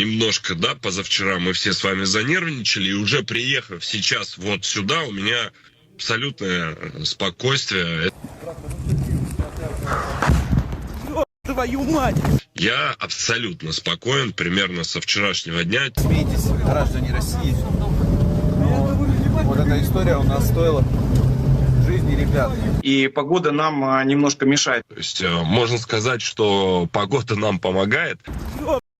немножко, да, позавчера мы все с вами занервничали, и уже приехав сейчас вот сюда, у меня абсолютное э, спокойствие. Твою мать! Я абсолютно спокоен примерно со вчерашнего дня. Смейтесь, граждане России. Но вот эта история у нас стоила жизни ребят. и погода нам а, немножко мешает. То есть э, можно сказать, что погода нам помогает.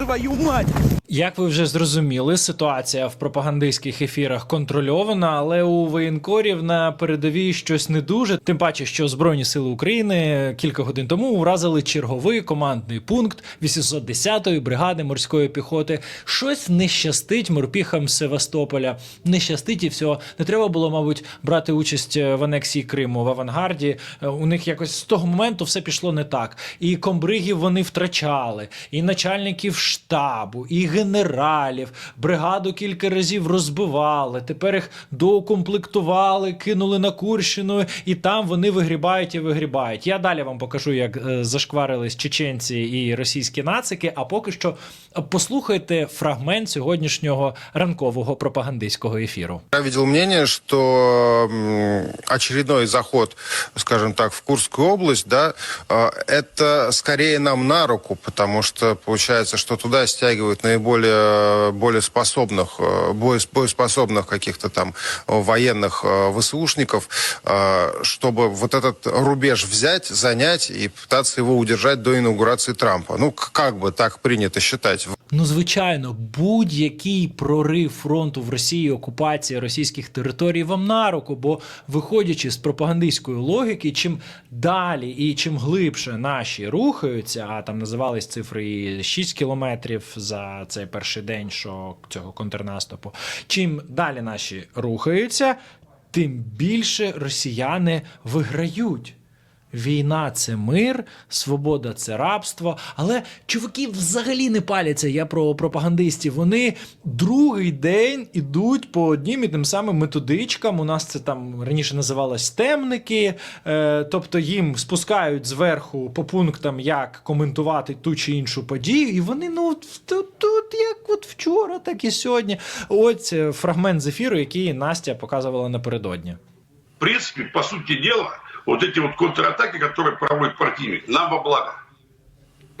Твою мать! Як ви вже зрозуміли, ситуація в пропагандистських ефірах контрольована, але у воєнкорів на передовій щось не дуже. Тим паче, що Збройні сили України кілька годин тому уразили черговий командний пункт 810-ї бригади морської піхоти. Щось не щастить морпіхам Севастополя. Не щастить і все. Не треба було, мабуть, брати участь в анексії Криму в авангарді. Е, У них якось з того моменту все пішло не так. І комбригів вони втрачали, і начальників штабу, і генералів. Бригаду кілька разів розбивали. Тепер їх доукомплектували, кинули на Курщину, і там вони вигрібають і вигрібають. Я далі вам покажу, як е, зашкварились чеченці і російські нацики. А поки що е, послухайте фрагмент сьогоднішнього ранкового пропагандистського ефіру. Я видел мнение, что м, очередной заход, скажем так, в Курскую область, да, э, это скорее нам на руку, потому что получается, что туда стягивают наиболее более способных, э, боес- боеспособных каких-то там э, военных э, ВСУшников, э, чтобы вот этот рубеж взять, занять и пытаться его удержать до инаугурации Трампа. Ну, к- как бы так принято считать. Ну, звичайно, будь-який прорив фронту в Росії, окупація російських територій вам на руку, бо виходячи з пропагандистської логіки, чим далі і чим глибше наші рухаються, а там називались цифри і 6 кілометрів за цей перший день, що цього контрнаступу, чим далі наші рухаються, тим більше росіяни виграють. Війна це мир, свобода це рабство. Але чуваки взагалі не паляться. Я про пропагандистів. Вони другий день ідуть по однім і тим самим методичкам. У нас це там раніше називалось темники. Е, тобто їм спускають зверху по пунктам, як коментувати ту чи іншу подію. І вони ну тут, тут як от вчора, так і сьогодні. Ось е, фрагмент з ефіру, який Настя показувала напередодні. в принципе, по сути дела, вот эти вот контратаки, которые проводит противник, нам во благо.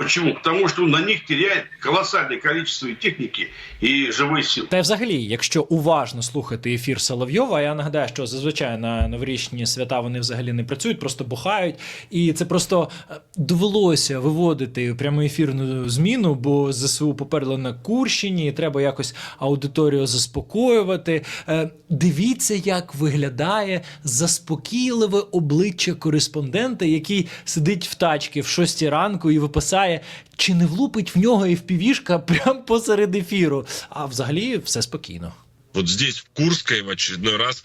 Почему? Потому он на них теряет колоссальное количество и техники, и живой силы. Та взагалі, якщо уважно слухати ефір Соловйова, я нагадаю, що зазвичай на новорічні свята вони взагалі не працюють, просто бухають. І це просто е, довелося виводити пряму ефірну зміну, бо ЗСУ поперли на Курщині, і треба якось аудиторію заспокоювати. Е, Дивіться, як виглядає заспокійливе обличчя кореспондента, який сидить в тачці в 6 ранку і виписає, чи не влупить в нього і впівішка прямо посеред ефіру. А взагалі все спокійно. Вот здесь, в Курской, в очередной раз,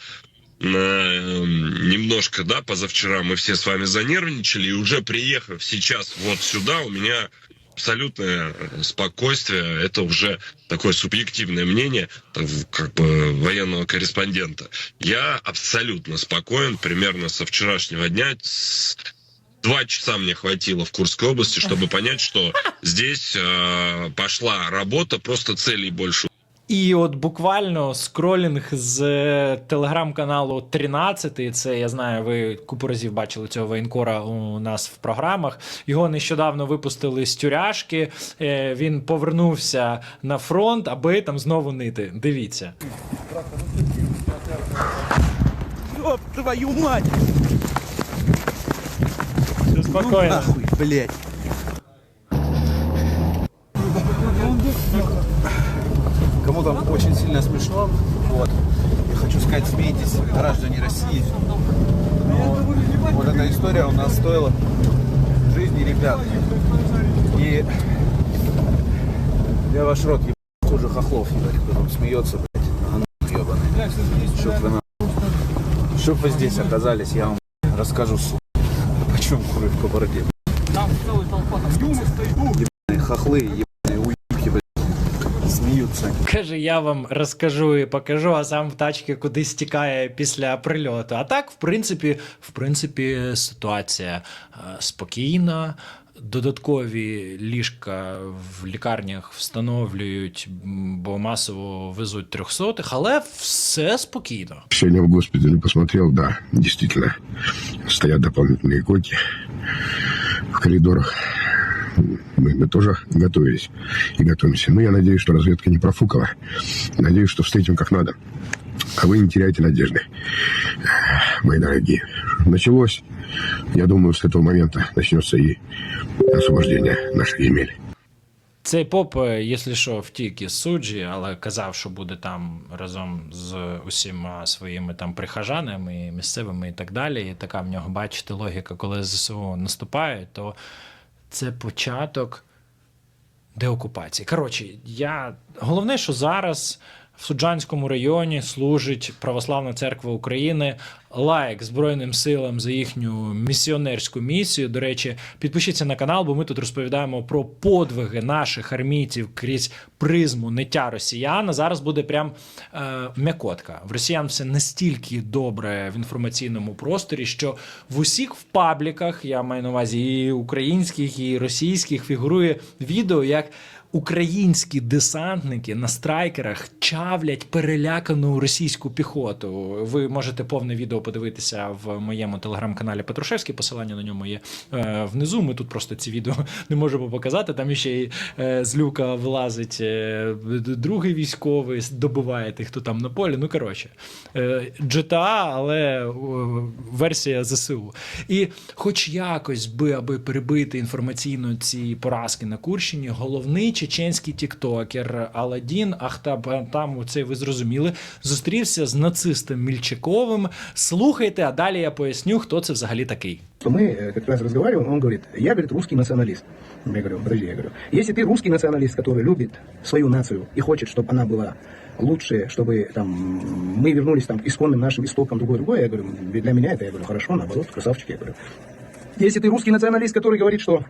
э, немножко, да, позавчера мы все с вами занервничали, и уже приехав сейчас вот сюда, у меня абсолютное э, спокойствие, это уже такое субъективное мнение так, как бы военного корреспондента. Я абсолютно спокоен примерно со вчерашнего дня. С- Два часа мне хватило в Курской области, чтобы понять, что здесь э, пошла работа, просто целей больше І от буквально скролінг з е, телеграм-каналу 13, це я знаю, ви купу разів бачили цього воєнкора у нас в програмах. Його нещодавно випустили з тюряшки. Е, Він повернувся на фронт, аби там знову нити. Дивіться. Ёб твою мать! Все спокійно. Нахуй, блядь. Кому там очень сильно смешно, вот. Я хочу сказать, смейтесь, граждане России. Но вот эта история у нас стоила жизни ребят. И я ваш рот ебать, хуже хохлов, ебать, кто там смеется, блядь, говно ебаный. Чтоб вы, на... Чтоб вы здесь оказались, я вам расскажу, сука, почем кровь по бороде. Ебаные хохлы, ебаные уебки, блядь, смеются. Каже, я вам розкажу і покажу, а сам в тачки кудись тікає після прильоту. А так, в принципі, в принципі, ситуація е, спокійна. додаткові ліжка в лікарнях встановлюють, м, бо масово везуть трьохсотих, але все спокійно. Сегодня в госпитале посмотрел, да, действительно, стоят дополнительные койки в коридорах. Мы, мы тоже готовились и готовимся. Но я надеюсь, что разведка не профукала. Надеюсь, что встретим как надо. А вы не теряйте надежды, мои дорогие. Началось. я думаю, с этого момента начнется и освобождение наших земель. Цей поп, е, якщо що, втік із суджі, але казав, що буде там разом з усіма своїми там прихожанами, місцевими і так далі. І така в нього, бачите, логіка, коли ЗСУ наступають, то це початок деокупації. Коротше, я головне, що зараз в Суджанському районі служить Православна церква України. Лайк Збройним силам за їхню місіонерську місію. До речі, підпишіться на канал, бо ми тут розповідаємо про подвиги наших армійців крізь призму ниття росіян. А зараз буде прям е, м'якотка. В росіян все настільки добре в інформаційному просторі, що в усіх в пабліках, я маю на увазі і українських, і російських, фігурує відео, як українські десантники на страйкерах чавлять перелякану російську піхоту. Ви можете повне відео подивитися в моєму телеграм-каналі Петрушевський. Посилання на ньому є е, внизу. Ми тут просто ці відео не можемо показати. Там ще й е, з люка вилазить е, другий військовий, добиває тих, хто там на полі. Ну коротше, GTA, але версія ЗСУ. І хоч якось би, аби перебити інформаційно ці поразки на Курщині, головний чеченський тіктокер Аладдін Ахтаб, там оце ви зрозуміли, зустрівся з нацистом Мільчаковим. Слухайте, а далі я поясню, хто це взагалі такий. что мы э, как раз разговариваем, он говорит, я, говорит, русский националист. Я говорю, подожди, я говорю, если ты русский националист, который любит свою нацию и хочет, чтобы она была лучше, чтобы там мы вернулись там к исконным нашим истокам, другое-другое, я говорю, для меня это, я говорю, хорошо, наоборот, красавчик, я говорю. Если ты русский националист, который говорит, что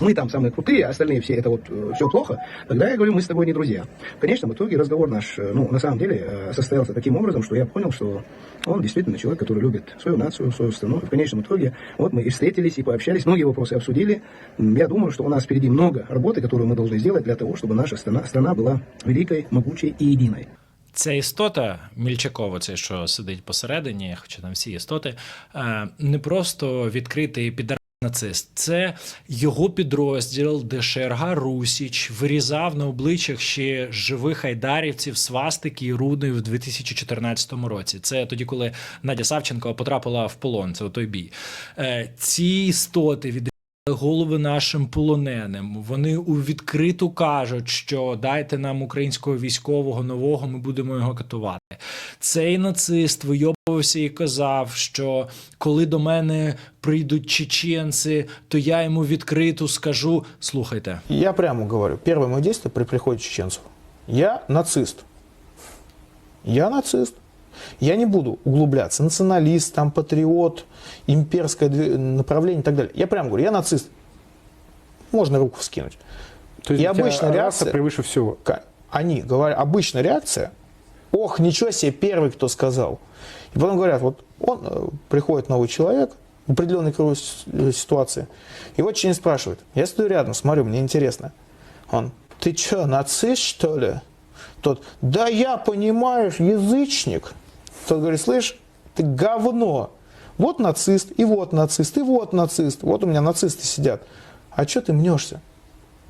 мы там самые крутые, а остальные все это вот все плохо, тогда я говорю, мы с тобой не друзья. В конечном итоге разговор наш, э, ну, на самом деле, э, состоялся таким образом, что я понял, что он действительно человек, который любит свою нацию, свою страну. И в конечном итоге вот мы и встретились, и пообщались, многие вопросы обсудили. М, Я думаю, что у нас впереди много работы, которую мы должны сделать для того, чтобы наша страна, страна была великой, могучей и единой. Ця істота Мільчакова, це що сидить посередині, хоча там всі істоти, е, не просто відкритий підар. Нацист, це його підрозділ, де Шерга Русіч вирізав на обличчях ще живих айдарівців свастики і руни в 2014 році. Це тоді, коли Надя Савченко потрапила в полон. Це той бій. Е, Ці істоти від голови нашим полоненим. Вони у відкриту кажуть, що дайте нам українського військового нового, ми будемо його катувати. Цей нацист вийобувався і казав, що коли до мене прийдуть чеченці, то я йому відкрито скажу: слухайте, Я прямо говорю, первое мое действие при приходе чеченцев. Я нацист. Я нацист. Я не буду углубляться. Националист, там, патриот, имперское направление и так далее. Я прямо говорю, я нацист. Можно руку скинуть. То есть И раса реакция- превыше всего. Они говорят, обычная реакция, ох, ничего себе, первый, кто сказал. И потом говорят, вот он, э, приходит новый человек в определенной круговой э, ситуации, и вот через спрашивает, я стою рядом, смотрю, мне интересно. Он, ты что, нацист, что ли? Тот, да я, понимаешь, язычник. Тот говорит, слышь, ты говно. Вот нацист, и вот нацист, и вот нацист. Вот у меня нацисты сидят. А что ты мнешься?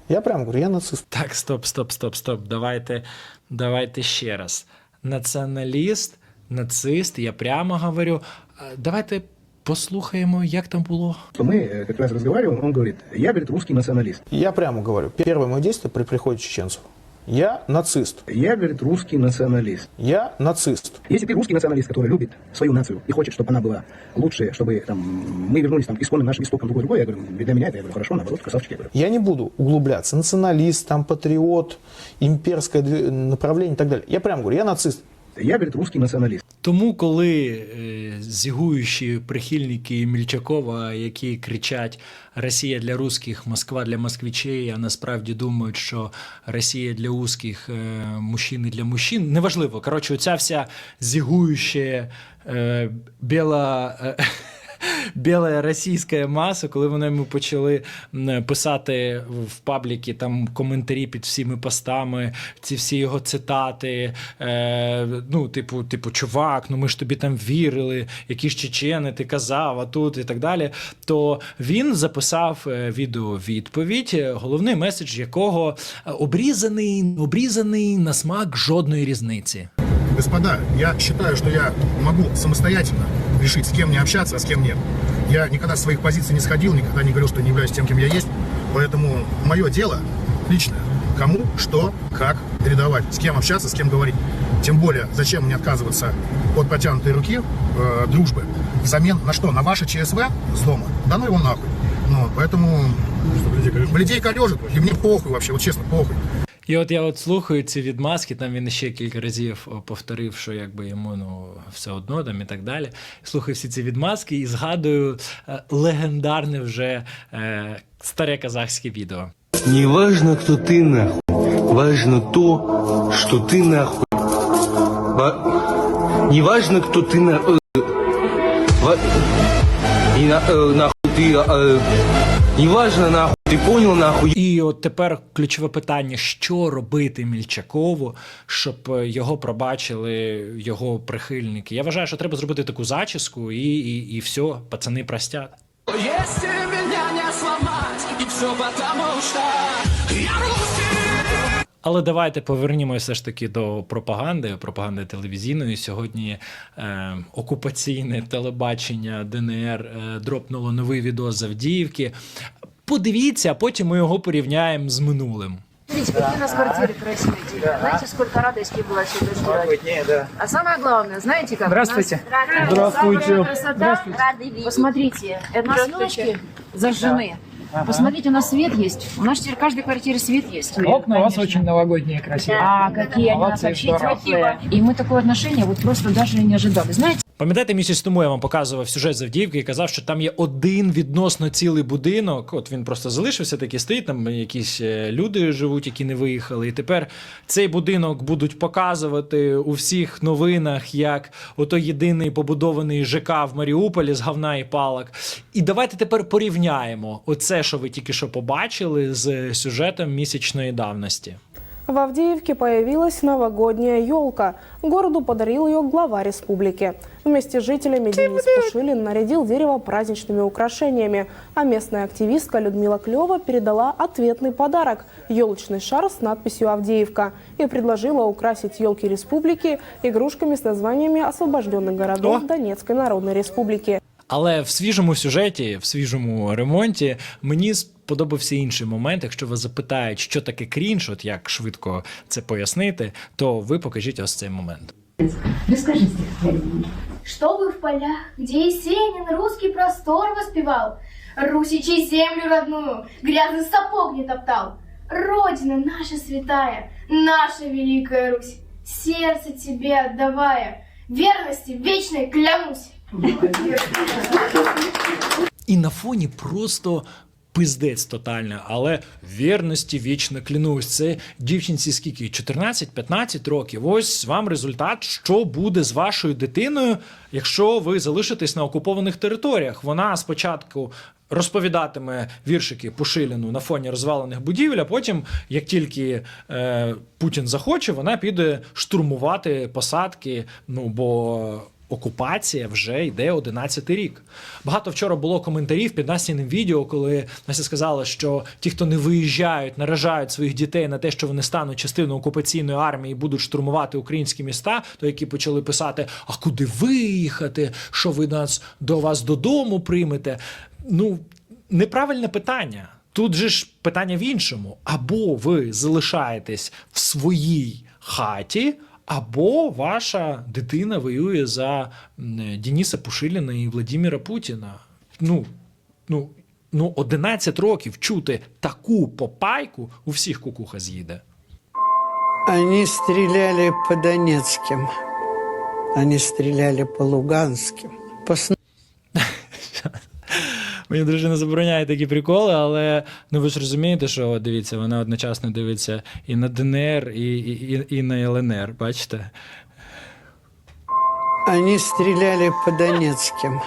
Я прям говорю, я нацист. так, стоп, стоп, стоп, стоп. Давайте, давайте ще раз. Націоналіст, нацист, я прямо говорю. А, Давайте послухаємо, як там було. Что мы э, как раз разговариваем, он говорит, я, говорит, русский националист. Я прямо говорю, первое мое действие при приходе чеченцев. Я нацист. Я, говорит, русский националист. Я нацист. Если ты русский националист, который любит свою нацию и хочет, чтобы она была лучше, чтобы там, мы вернулись там, к исконным нашим истокам, другое-другое, я говорю, для меня это, я говорю, хорошо, наоборот, красавчик, я говорю. Я не буду углубляться. Националист, там, патриот, имперское направление и так далее. Я прямо говорю, я нацист. Я, говорит, русский націоналіст. Тому, коли е, зігуючі прихильники Мільчакова, які кричать Росія для русських, Москва для москвичей, а насправді думають, що Росія для узких, е, мужчини для мужчин, неважливо. Коротше, оця вся зігуюча е, біла. Е, біла російська маса, коли вони йому почали писати в пабліки там коментарі під всіми постами, ці всі його цитати. Е, ну, типу, типу, чувак, ну ми ж тобі там вірили, які ж чечени, ти казав, а тут і так далі. То він записав е, відеовідповідь, е, головний меседж якого обрізаний, обрізаний на смак жодної різниці. Господа, я считаю, что я могу самостоятельно решить, с кем мне общаться, а с кем нет. Я никогда с своих позиций не сходил, никогда не говорил, что не являюсь тем, кем я есть. Поэтому мое дело личное. Кому, что, как передавать, с кем общаться, с кем говорить. Тем более, зачем мне отказываться от протянутой руки э, дружбы взамен на что? На ваше ЧСВ с дома? Да ну его нахуй. Ну, поэтому людей корежит, и мне похуй вообще, вот честно, похуй. І от я от слухаю ці відмазки, там він ще кілька разів о, повторив, що якби йому ну все одно там і так далі. Слухаю всі ці відмазки і згадую е, легендарне вже е, старе казахське відео. Не важно, кто ты нахуй. Важно то, что ты нахуй. Ва- Не важно, кто ты на... э, ва- И на- э, нахуй ты... э, Не важно нахуй, ты понял нахуй. І от тепер ключове питання: що робити Мільчакову, щоб е, його пробачили його прихильники. Я вважаю, що треба зробити таку зачіску, і, і, і все, пацани простять. Если меня не сломать, и все потому что я русский. Але давайте повернімося все ж таки до пропаганди, пропаганди телевізійної. Сьогодні е, окупаційне телебачення ДНР е, дропнуло новий відео з Авдіївки. Подивіться, а потім ми його порівняємо з минулим. Смотрите, какие у нас квартиры красивые. Знаете, сколько радости было все это сделать? А самое главное, знаете как? Здравствуйте. Здравствуйте. Красота. Посмотрите, это ночки зажжены. Посмотрите, у нас свет есть. У нас теперь в каждой квартире свет есть. Окна у вас очень новогодние красивые. А какие они у нас вообще теплые. И мы такое отношение вот просто даже и не ожидали. Знаете, Пам'ятаєте, місяць тому я вам показував сюжет з Авдіївки і казав, що там є один відносно цілий будинок. От він просто залишився, такий стоїть. Там якісь е, люди живуть, які не виїхали. І тепер цей будинок будуть показувати у всіх новинах, як ото єдиний побудований ЖК в Маріуполі з говна і палок. І давайте тепер порівняємо оце, що ви тільки що побачили, з сюжетом місячної давності. В Авдеевке появилась новогодняя елка. Городу подарил ее глава республики. Вместе с жителями Денис Пушилин нарядил дерево праздничными украшениями, а местная активистка Людмила Клева передала ответный подарок – елочный шар с надписью «Авдеевка» и предложила украсить елки республики игрушками с названиями освобожденных городов О! Донецкой Народной Республики. Але в свіжому сюжеті, в свіжому ремонті мені сподобався інший момент. Якщо вас запитають, що таке крінж, от як швидко це пояснити, то ви покажіть ось цей момент. расскажи стихотворение. Чтобы в полях, где Есенин русский простор воспевал, Русичей землю родную грязный сапог не топтал. Родина наша святая, наша великая Русь, сердце тебе отдавая, верности вечной клянусь. І на фоні просто. Пиздець тотальний, але вірності вічно клянусь. Це дівчинці скільки? 14-15 років. Ось вам результат, що буде з вашою дитиною, якщо ви залишитесь на окупованих територіях. Вона спочатку розповідатиме віршики Пушиліну на фоні розвалених будівель, а потім, як тільки е, Путін захоче, вона піде штурмувати посадки. Ну бо окупація вже йде 11 рік. Багато вчора було коментарів під Настіним відео, коли Настя сказала, що ті, хто не виїжджають, наражають своїх дітей на те, що вони стануть частиною окупаційної армії і будуть штурмувати українські міста, то які почали писати: А куди виїхати? Що ви нас до вас додому приймете? Ну, неправильне питання. Тут же ж питання в іншому: або ви залишаєтесь в своїй хаті, або ваша дитина воює за Дениса Пушиліна і Владимира Путіна. Ну, ну, ну, 11 років чути таку попайку у всіх кукуха з'їде. Они стріляли по Донецьким, Они стріляли по Луганським, По Мені дружина забороняє такі приколи, але ну ви ж розумієте, що дивіться, вона одночасно дивиться і на ДНР, і, і, і на ЛНР. Бачите? Они стреляли по Донецким.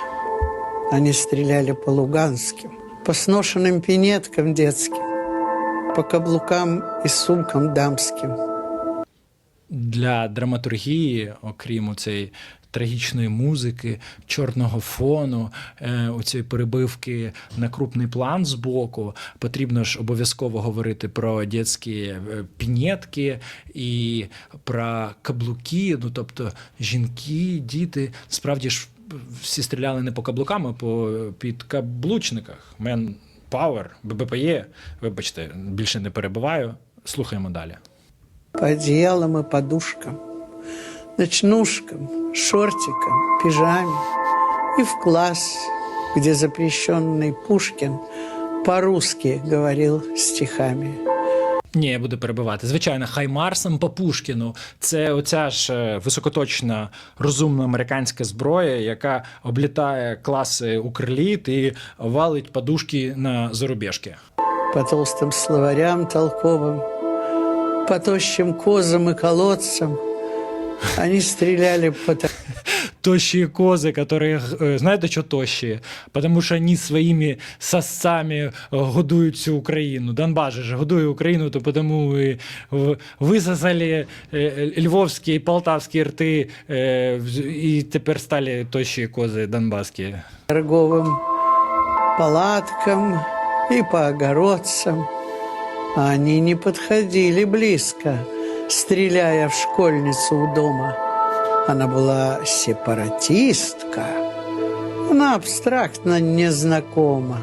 Они стреляли по луганским, по сношенным пинеткам детским, по каблукам и сумкам дамским. для драматургії, окрім цієї трагічної музики, чорного фону, е, у цієї перебивки на крупний план збоку, потрібно ж обов'язково говорити про дитячі е, пінетки і про каблуки. Ну тобто жінки, діти, справді ж всі стріляли не по каблукам, а по підкаблучниках. Мен Power, ББПЄ. Вибачте, більше не перебиваю. Слухаємо далі. По и подушкам, ночнушкам, шортикам, пижаме. И в класс, где запрещенный Пушкин по-русски говорил стихами. Ні, я буду перебивати. Звичайно, Хаймарсом по Пушкіну. Це оця ж е, високоточна розумна американська зброя, яка облітає класи Укрліт і валить подушки на зарубіжки. По толстым словарям толковым, по тощим козам и колодцам они стреляли по та- Тощие козы, которые, э, знаете, что тощие? Потому что они своими сосцами э, годуют всю Украину. Донбасс же годує Україну, то потому и в- висосали э, львовські і полтавські рти, э, в- і тепер стали тощі кози донбасські. торговым палаткам и по огородцам. А Они не подходили близко, Стреляя в школьницу у дома. Она была сепаратистка. Она абстрактно незнакома.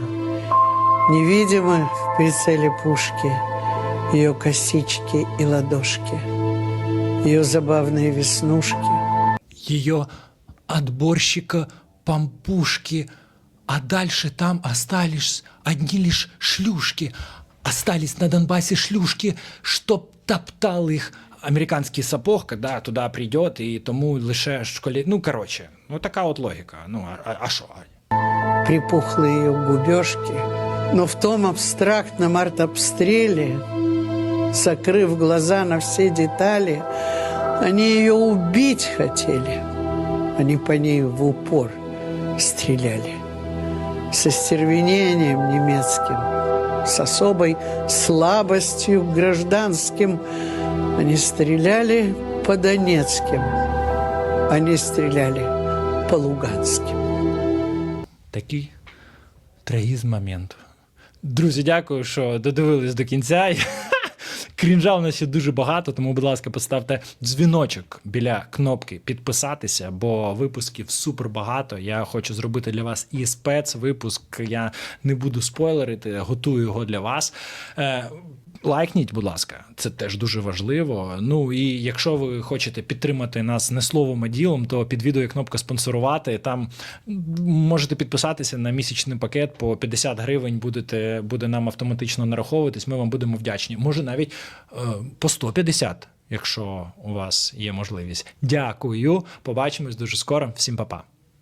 Невидимы в прицеле пушки ее косички и ладошки, ее забавные веснушки. ее отборщика пампушки, а дальше там остались одни лишь шлюшки. Остались на Донбассе шлюшки, чтоб топтал их американський сапог, когда туди прийде, і тому лише школі. Ну, коротше, ну така от логіка. Ну, а- а а що? припухлые ее губежки, но в том абстрактном артобстреле, закрыв глаза на все детали, они ее убить хотели. Они по ней в упор стреляли. Со стервенением немецким, с особой слабостью к гражданским. Они стреляли по донецким, они стреляли по луганским. Такий трагізм момент. Друзі, дякую, що додивились до кінця. Крінжа у нас ще дуже багато, тому, будь ласка, поставте дзвіночок біля кнопки підписатися, бо випусків супер багато. Я хочу зробити для вас і спецвипуск. Я не буду спойлерити, готую його для вас. Лайкніть, будь ласка, це теж дуже важливо. Ну і якщо ви хочете підтримати нас не словом, а ділом, то під відео є кнопка спонсорувати. Там можете підписатися на місячний пакет по 50 гривень. Будете буде нам автоматично нараховуватись. Ми вам будемо вдячні. Може навіть е, по 150, якщо у вас є можливість. Дякую. Побачимось дуже скоро. Всім па-па.